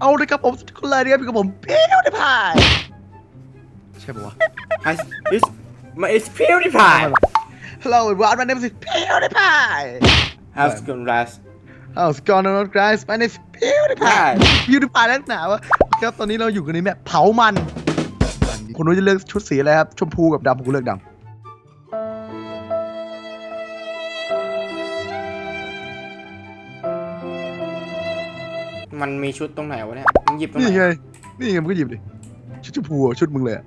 เอาเลยครับผมคนเลยนะครับพี่กับผมเพียวได้พายใช่ปะวะ Hi, it's my it's PewDiePie. Hello everyone my name is เพียวได้พาย How's it going, guys? How's it going on guys my name is เพียวได้พายพิวได้พายนักหนาวะครับตอนนี้เราอยู่กันในแมปเผามัน คุณรู้จะเลือกชุดสีอะไรครับ ชมพูกับดำผมก็เลือกด มันมีชุดตรงไหนวะเนี่ยมึงหยิบตรำงไหนนี่ไง นี่ไงมึงก็หยิบดิ ชุดชมพูอะชุดมึงเลยอะ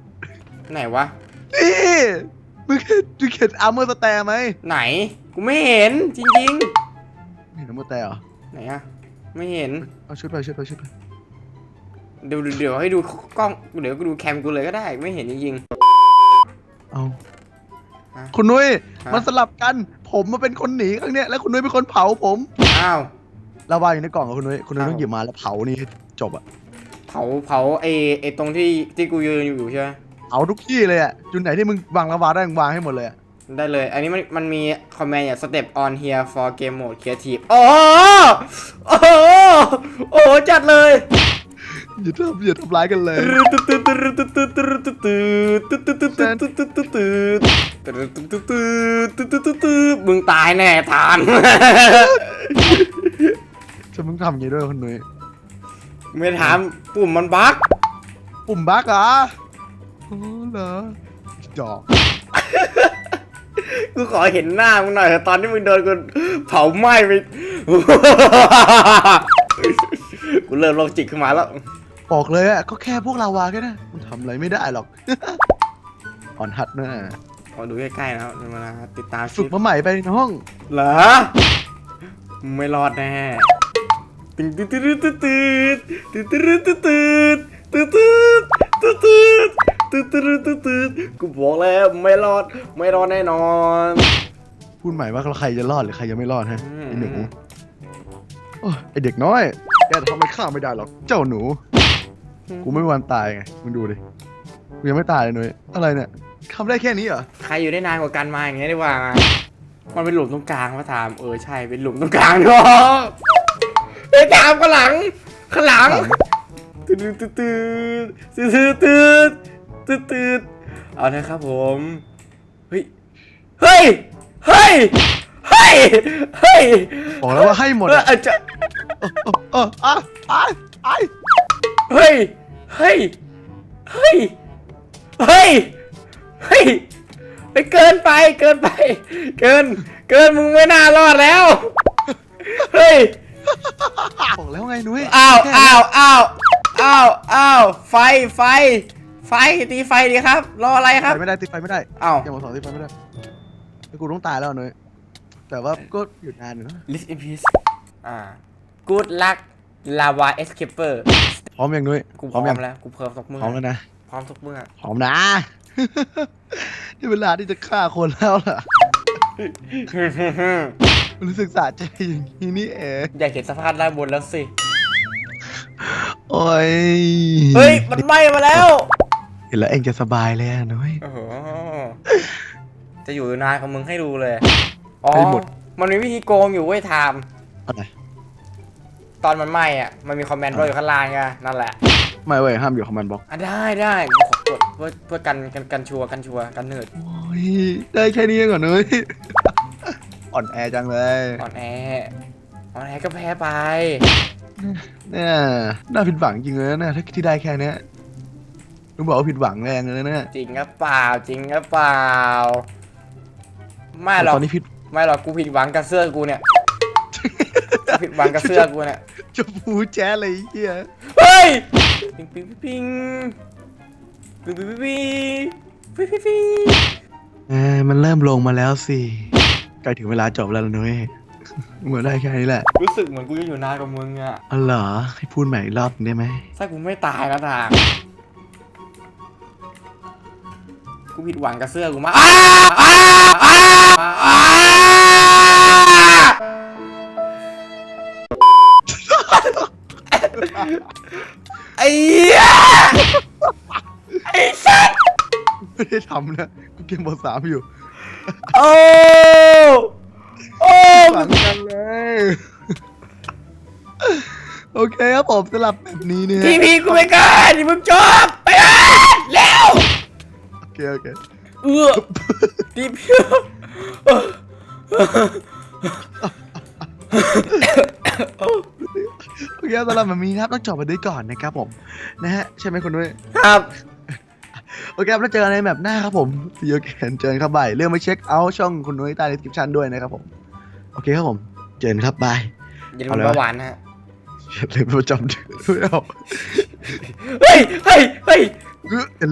ไหนวะ นี่มึงเห็นมึงเห็นอาร์เมอร์สแตร์ไหมไหน กูไม่เห็นจริงไม่เห็นอาร์เมอร์สแตร์เหรอ ๆ ไหนอะไม่เห็น เอาชุดไปชุดไปชุดไปเดี๋ยวเดี๋ยวให้ดูกล้อง เดี๋ยวกูดูแคมกูเลยก็ได้ ไม่เห็นจริง เอา ฮะคุณนุ้ย ฮะ มันสลับกัน ผมมาเป็นคนหนีครั้งเนี้ย แล้วคุณนุ้ยเป็นคนเผาผม ๆ อ้าว ลาวาอยู่ในกล่องกับคุณนุ้ยคุณนุ้ยอ้าวต้องหยิบมาแล้วเผานี่ให้จบอะเผาเผาไอไอตรงที่ที่กูยืนอยู่ใช่ไหมเผาทุกที่เลยอะจุดไหนที่มึงวางลาวาได้มึงวางให้หมดเลยอะได้เลย อันนี้มันมันมีคอมเมนต์อย่าง step on here for game mode creative โอ้โหโอ้โหโอ้โหจัดเลยอย่าทำอย่าทำร้ายกันเลยมึงตายแน่ทาน จะมึงทำอย่างนี้ด้วยคุณนุ้ยไม่ถามปุ่มมันบั๊กปุ่มบั๊กเหรอโอ้เหรอจอกกูขอเห็นหน้ามึงหน่อยเถอะตอนที่มึงโดนกูเผาไหม้ไป กูเริ่มโรคจิตขึ้นมาแล้ว บอกเลยอะก็แค่พวกลาวาแค่นั้นมันทำอะไรไม่ได้หรอก อ่อนหัดนะมาดูใกล้ๆนะครับมาติดตามฝึกมาใหม่ไปน้อง เหรอมึงไม่รอดแน่ ตึ๊ดตึ๊ดตึ๊ดตึ๊ดตึ๊ดตึ๊ดตึ๊ดตึ๊ดตึ๊ดตึ๊ดตึ๊ดตึ๊ดตึ๊ดตึ๊ดตึ๊ดตึ๊ดตึ๊ดกูบอกแล้วไม่รอดไม่รอดแน่นอน พูดใหม่ว่าใครจะรอดหรือใครจะไม่รอดฮะไอหนูโอ้ยไอเด็กน้อยแกทำไรข้าไม่ได้หรอกเจ้าหนู กูไม่มีวันตายไงมึงดูดิกูยังไม่ตายเลยหนุ้ยอะไรเนี่ยทำได้แค่นี้เหรอใครอยู่ได้นานกว่ากันมาอย่างเงี้ยดีกว่ามันเป็นหลุมตรงกลางมาถามเออใช่เป็นหลุมตรงกลางเนาะ ไอ้ยตามข้างหลังข้างหลังตืดตืดตืดตืดตืดตืดตืดเอานะครับผม เฮ้ย เฮ้ย เฮ้ย เฮ้ย เฮ้ยบอกแล้วว่าให้หมดเอออะอาจจะเออเอออะอะอะเฮ้ย เฮ้ย เฮ้ย เฮ้ย เฮ้ยไปเกินไปเกินไป เกิน เกินมึงไม่น่ารอดแล้ว เฮ้ย บอกแล้วไงหนุ้ยอ้าวแค่อ้าวอ้าวอ้าวอ้าวไฟไฟ ไฟตีไฟดีครับ รออะไรคไฟรับไม่ได้ติดไฟไม่ได้อ้าว อย่ามาสอนติดไฟไม่ได้แล้วกูต้องตายแล้วหนุ้ยแต่ว่าก็หยุดนานอยู่นะ List in peace อ่า Good luck lava escaper พร้อมยังหนุ้ยกูพพร้ร้ออมยังมแล้ว กูเพิ่มทุกเมื่อพร้อมแล้วนะพร้อมทุกเมื่อพร้อมนะที่เวลาที่จะฆ่าคนแล้วล่ะ รู้สึกสะใจอย่างนี้นี่เองอยากเห็นสภาพด้านบนแล้วสิ โอ้ยเฮ้ย มันไหม้มาแล้วเห็นแล้วเองจะสบายเลยอะนุ้ยโอ้โหจะอยู่นานกับมึงให้ดูเลย อ๋อ ให้หมด มันมีวิธีโกงอยู่เว้ยไทม์อะไรตอนมันไหม้อะมันมีคอมเมนต์ด้วยอยู่ข้างล่างไงนั่นแหละ ไม่เว้ยห้ามอยู่คอมมานด์บล็อกอะได้ได้กูขอกดเพื่อเพื่อกันกันกันชัวร์กันชัวร์กันเนิร์ดโอ้ยได้แค่นี้เองเหรอนุ้ย อ่อนแอจังเลย อ่อนแออ่อนแอก็แพ้ไป เนี่ยน่าผิดหวังจริงเลยนะเนี่ยถ้าที่ได้แค่เนี้ยลุงบอกว่าผิดหวังแรงเลยนะเนี่ยจริงหรือเปล่าจริงหรือเปล่า ไม่หรแต่อกตอนนี้ผิดไม่หรอกกูผิดหวังกับเสื้อกูเนี่ยกูผิดหวังกับเสื้อกูเนี่ยจะพูแจ๊สเลยไอ้เฮียเฮ้ยปิงปิงปิงปิงปิงปิงปิงปิงปิงปิงเออมันเริ่มลงมาแล้วสิ ใกล้ถึงเวลาจบแล้วล่ะนุ้ยเหมือนได้แค่นี้แหละรู้สึกเหมือนกูจะอยู่นานกับมึงอะอ๋อเหรอให้พูดใหม่อีกรอบหนึ่งได้ไหมถ้ากูไม่ตายก็ตามกูผิดหวังกับเสื้อกูมากอ้าอ้าอ้าอ้าไอ้เหี้ยไอ้สัส ไม่ได้ทำนะกูเกมบทสามอยู่ โอ้โอ้หวังกันเลย โอเคครับผมสลับแบบนี้เนี่ยทีพีกูไม่กล้าดิมึงจบไปอะแล้วโอเคโอเคเออทีพีโอเคสำหรับแบบนี้นะครับต้องจบไปด้วยก่อนนะครับผม นะฮะ ใช่ไหมคุณด้วยครับ โอเคครับแล้วเจอกันในแบบหน้าครับผมซีโอเกนเจอกันครับบายเรื่องมาเช็คเอาท์ช่องคุณนุ้ยใต้ดีสคริปชันด้วยนะครับผม โอเคครับผม เจอกันครับบาย อย่าลืเอามเลยวะเบาหวานนะฮะอย่าลืมประจำเดือนด้วยเอาเฮ้ยเฮ้ยเฮ้ยเออ